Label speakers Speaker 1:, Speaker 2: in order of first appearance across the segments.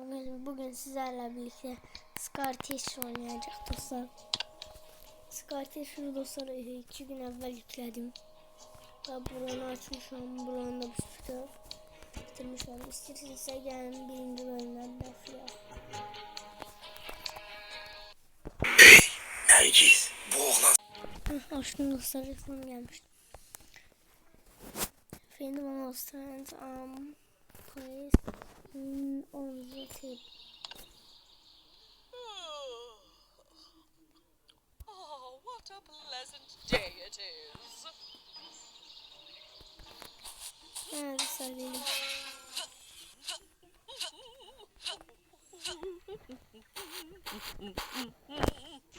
Speaker 1: Bugün, bugün sizlerle birlikte Scartish oynayacak dostlar. Scartish'i dostlar e, iki gün evvel yükledim. Ve buranı açmışım. Buranı da bu şekilde bitirmişim. İsterseniz gelin birinci bölümden başlayalım.
Speaker 2: Nergis, bu oğlan
Speaker 1: Açtım dostlar reklam gelmişti. Efendim friends um please
Speaker 3: Oh. what a pleasant day it is. Yeah, this is Mm-hmm.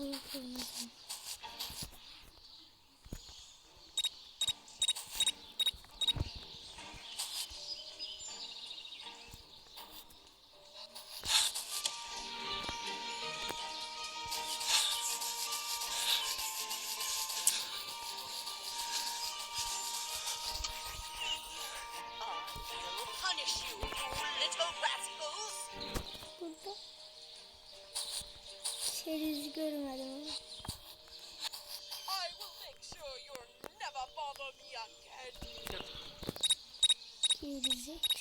Speaker 3: Mua.
Speaker 1: Gerizekalı.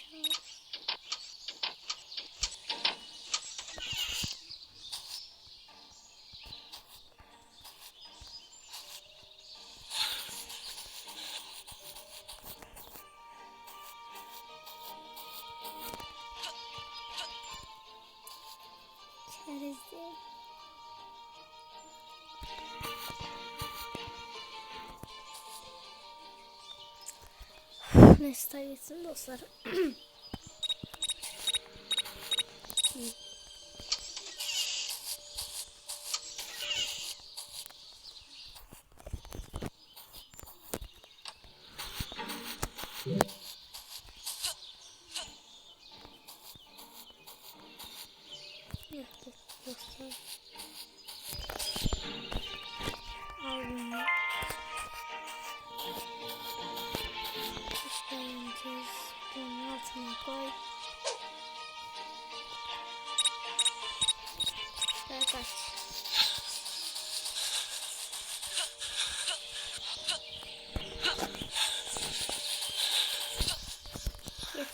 Speaker 1: Neyse gitsin dostlar. Dostlar. Al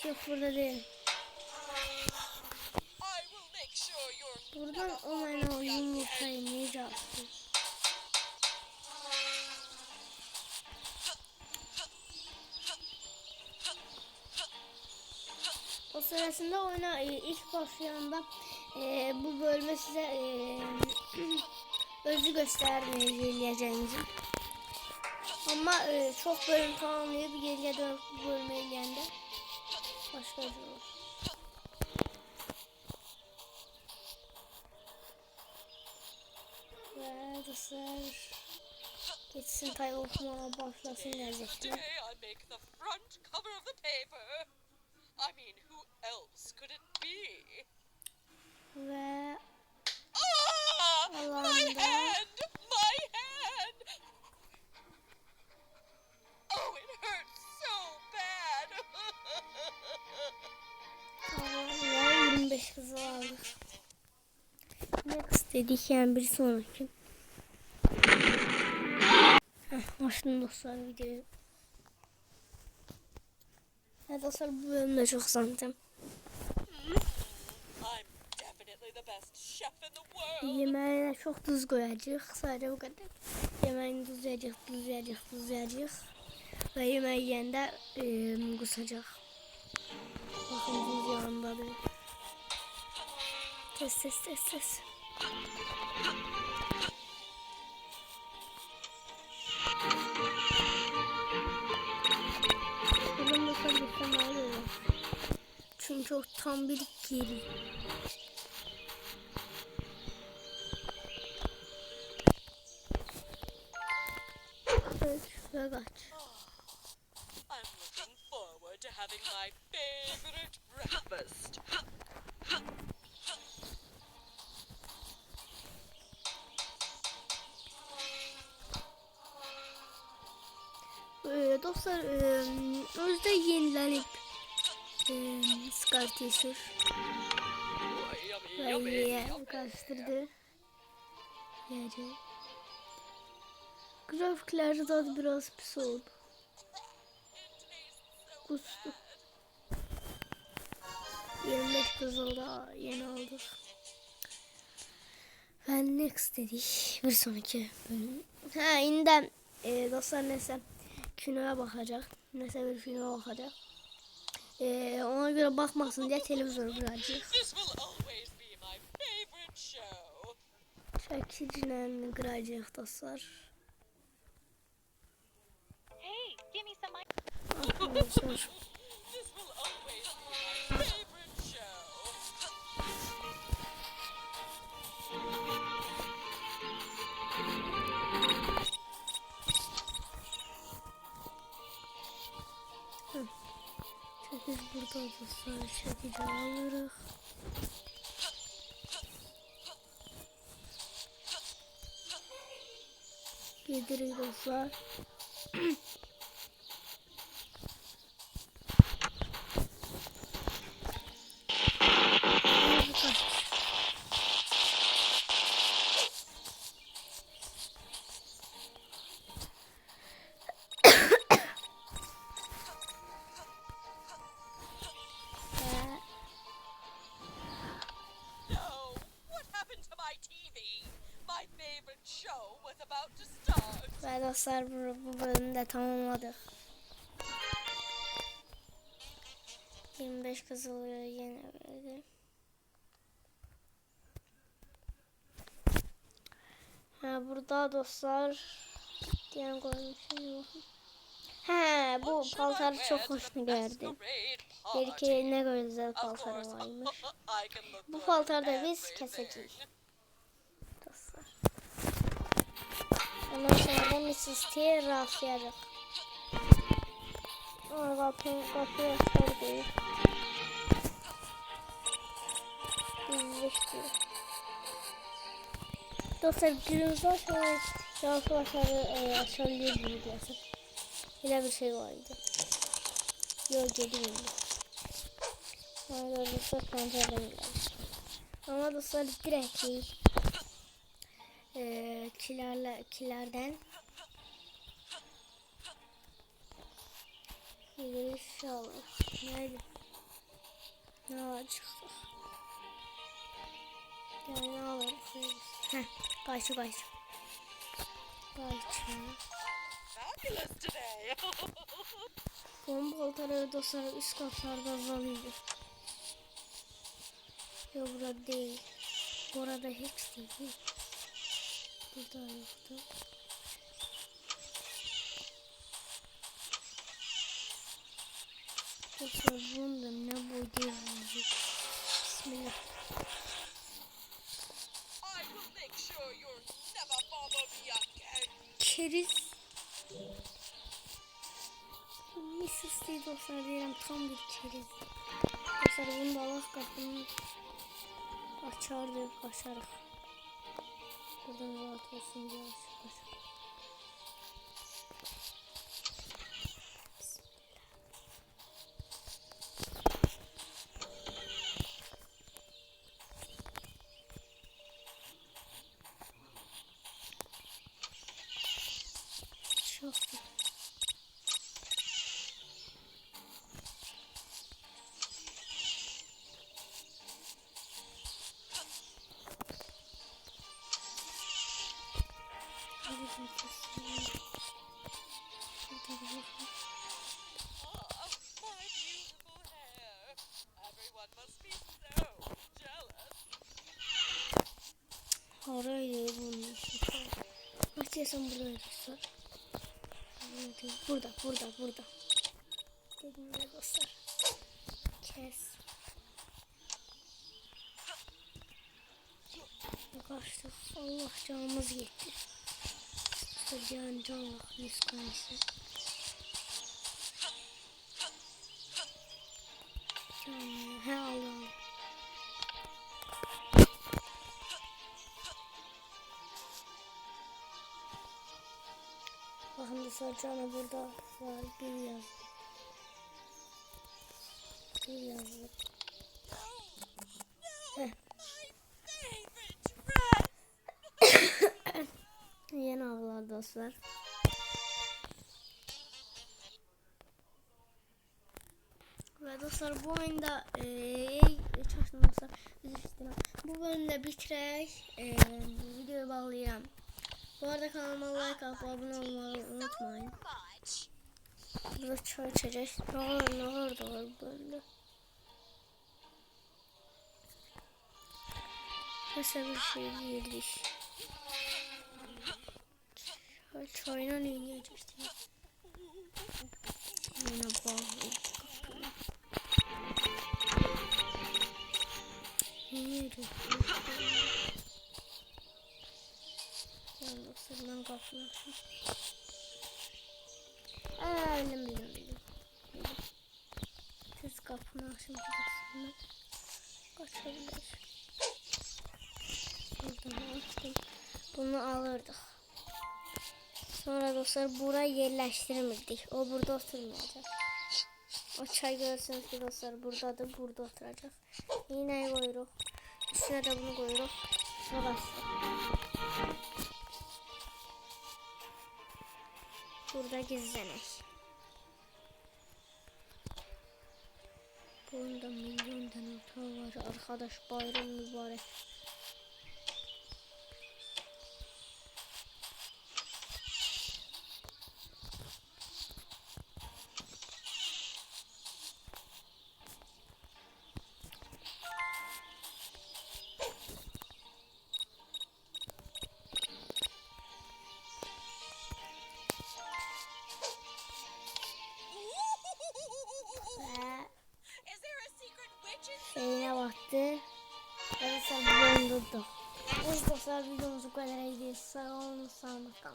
Speaker 3: you'll
Speaker 1: Buradan
Speaker 3: never
Speaker 1: o
Speaker 3: bother
Speaker 1: bana
Speaker 3: me
Speaker 1: o sırasında oyuna e, ilk başlayanda e, bu bölme size e, özü göstermeyeceğinizi. Ama e, çok bölüm tamamlayıp geriye dönüp bu bölüme geldi. Başka bir şey olur. Ve dostlar geçsin tay okumaya başlasın lezzetli.
Speaker 3: Today
Speaker 1: dedik yani bir sonraki. Açtım dostlar videoyu. Evet dostlar bu bölümde çok sandım. Yemeğine çok tuz koyacağız. Sadece bu kadar. Yemeğini tuzlayacağız, tuzlayacağız, tuzlayacağız. Ve yemeği yiyende e, kusacak. Bakın tuz yanında. Ses ses ses ses. Buradan ne oluyor. Çünkü o tam bir geri. Ee, e, özde yenilenip e, Scar Yiye
Speaker 3: yummy.
Speaker 1: karıştırdı. Yani grafikler da biraz pis oldu. Kustu. 25 kızıl da yeni aldık. Ben next dedik. Bir sonraki bölüm. Ha inden e, dostlar neyse kinoya bakacak. Neyse bir filme bakacak. E, ona göre bakmasın diye televizyon
Speaker 3: favorite show.
Speaker 1: Çekiciyle kıracak dostlar.
Speaker 2: Hey, give me some.
Speaker 1: Arkadaşlar. Çekiç burada dostlar. Çekici alırız. Yedirik dostlar. dostlar bu, bölümü de tamamladık. 25 kız oluyor yine böyle. Ha burada dostlar diyen yok. He bu paltar çok geldi.
Speaker 3: masquerade
Speaker 1: Bir kere ne güzel
Speaker 3: Of
Speaker 1: paltar
Speaker 3: course,
Speaker 1: varmış. Bu
Speaker 3: good in
Speaker 1: paltarda biz keseceğiz. Ondan sonra da Mrs. T rastlayacak. Aa, kapı, kapı yaşlar değil. Bizleşti. Dostlar günümüzde aşağı yavaş yavaş e, aşağıya gidiyorsun. Öyle bir şey vardı. Yok geri geldi. Ama dostlar pencereden geldi. Ama dostlar direkt şey, eee kilerle, kilerden gideriz inşallah. Nerede? Ne alacaktık? Yani ne alırız? Heh. Kaçı.
Speaker 3: Fabulous today.
Speaker 1: Bomba oltaları dostlar üst katlarda azalıyor. Yok burada değil. Burada hiç değil. Burada yoktu. Dostlar bunda ne boy değil. Bismillah. Keriz. Mrs. değil dostlar diyelim tam bir keriz. Dostlar bunu da Allah kapını açardı kaçarak. Buradan rahat olsun diye açar. Yesem buraya dostlar. Burada, burada, burada. Dedim dostlar. Kes. Kaçtık. Allah canımız gitti. Can can yüz kanısı. Dostlar canı burada var. Bir yaz. Bir yazdık. Yeni avlar dostlar. Ve dostlar bu oyunda eee çalıştım dostlar. Bu bölümde bitirerek eee videoyu bağlayacağım. Bu arada kanalıma like atıp abone olmayı unutmayın. Burada çay içecek. Ne var ne var da var böyle. Mesela bir şey yedik. Çay çayla ne yiyeceğiz? Yine bağlı. kapıyı. Ne kapını açın. Aa, bildim bildim. bildim. Siz kapını açın açtım. Bunu alırdık. Sonra dostlar buraya yerleştirmirdik. O burada oturmayacak. O çay görürsünüz ki dostlar buradadır. Burada oturacak. İğneyi koyuyoruz. Üstüne de bunu koyuyoruz. Burası. Burada gizlenek. Bu oyunda milyon tane var. Arkadaş bayram mübarek. Então, hoje passado vimos o de São São Macau.